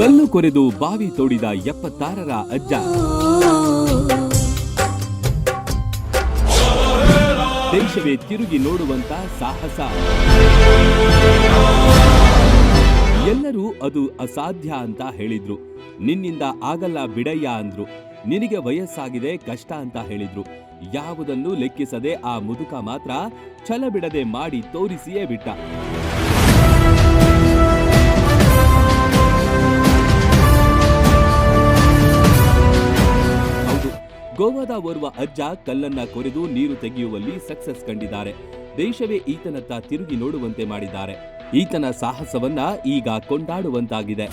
ಕಲ್ಲು ಕೊರೆದು ಬಾವಿ ತೋಡಿದ ಎಪ್ಪತ್ತಾರರ ಅಜ್ಜ. ದೇಶವೇ ತಿರುಗಿ ನೋಡುವಂತ ಸಾಹಸ. ಎಲ್ಲರೂ ಅದು ಅಸಾಧ್ಯ ಅಂತ ಹೇಳಿದ್ರು. ನಿನ್ನಿಂದ ಆಗಲ್ಲ ಬಿಡಯ್ಯ ಅಂದ್ರು. ನಿನಗೆ ವಯಸ್ಸಾಗಿದೆ ಕಷ್ಟ ಅಂತ ಹೇಳಿದ್ರು. ಯಾವುದನ್ನು ಲೆಕ್ಕಿಸದೆ ಆ ಮುದುಕ ಮಾತ್ರ ಛಲ ಬಿಡದೆ ಮಾಡಿ ತೋರಿಸಿಯೇ ಬಿಟ್ಟ. ಗೋವಾದ ಓರ್ವ ಅಜ್ಜ ಕಲ್ಲನ್ನ ಕೊರೆದು ನೀರು ತೆಗೆಯುವಲ್ಲಿ ಸಕ್ಸಸ್ ಕಂಡಿದ್ದಾರೆ. ದೇಶವೇ ಈತನತ್ತ ತಿರುಗಿ ನೋಡುವಂತೆ ಮಾಡಿದ್ದಾರೆ. ಈತನ ಸಾಹಸವನ್ನ ಈಗ ಕೊಂಡಾಡುವಂತಾಗಿದೆ.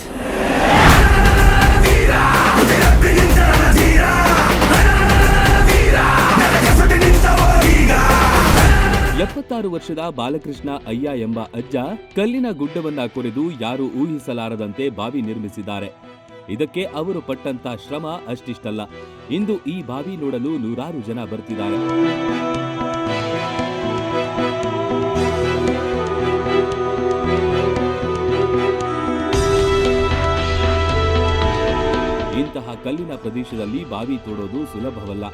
ಎಪ್ಪತ್ತಾರು ವರ್ಷದ ಬಾಲಕೃಷ್ಣ ಅಯ್ಯ ಎಂಬ ಅಜ್ಜ ಕಲ್ಲಿನ ಗುಡ್ಡವನ್ನ ಕೊರೆದು ಯಾರು ಊಹಿಸಲಾರದಂತೆ ಬಾವಿ ನಿರ್ಮಿಸಿದ್ದಾರೆ. ಇದಕ್ಕೆ ಅವರು ಪಟ್ಟಂತ ಶ್ರಮ ಅಷ್ಟಿಷ್ಟಲ್ಲ. ಇಂದು ಈ ಬಾವಿ ನೋಡಲು ನೂರಾರು ಜನ ಬರ್ತಿದ್ದಾರೆ. ಇಂತಹ ಕಲ್ಲಿನ ಪ್ರದೇಶದಲ್ಲಿ ಬಾವಿ ತೋಡೋದು ಸುಲಭವಲ್ಲ.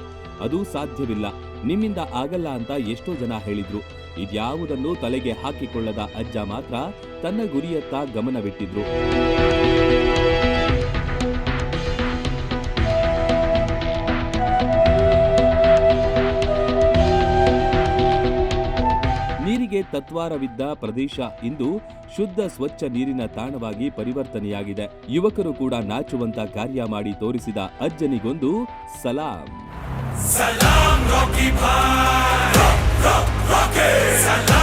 ಅದು ಸಾಧ್ಯವಿಲ್ಲ. ನಿಮ್ಮಿಂದ ಆಗಲ್ಲ ಅಂತ ಎಷ್ಟೋ ಜನ ಹೇಳಿದ್ರು. ಇದ್ಯಾವುದನ್ನು ತಲೆಗೆ ಹಾಕಿಕೊಳ್ಳದ ಅಜ್ಜ ಮಾತ್ರ ತನ್ನ ಗುರಿಯತ್ತ ಗಮನವಿಟ್ಟಿದ್ರು. ನೀರಿಗೆ ತತ್ವಾರವಿದ್ದ ಪ್ರದೇಶ ಇಂದು ಶುದ್ಧ ಸ್ವಚ್ಛ ನೀರಿನ ತಾಣವಾಗಿ ಪರಿವರ್ತನೆಯಾಗಿದೆ ಯುವಕರು ಕೂಡ ನಾಚುವಂತ ಕಾರ್ಯ ಮಾಡಿ ತೋರಿಸಿದ ಅಜ್ಜನಿಗೊಂದು ಸಲಾಂ ಸಲಾಂ, ರಾಕಿ. ರಾಕಿ. Salam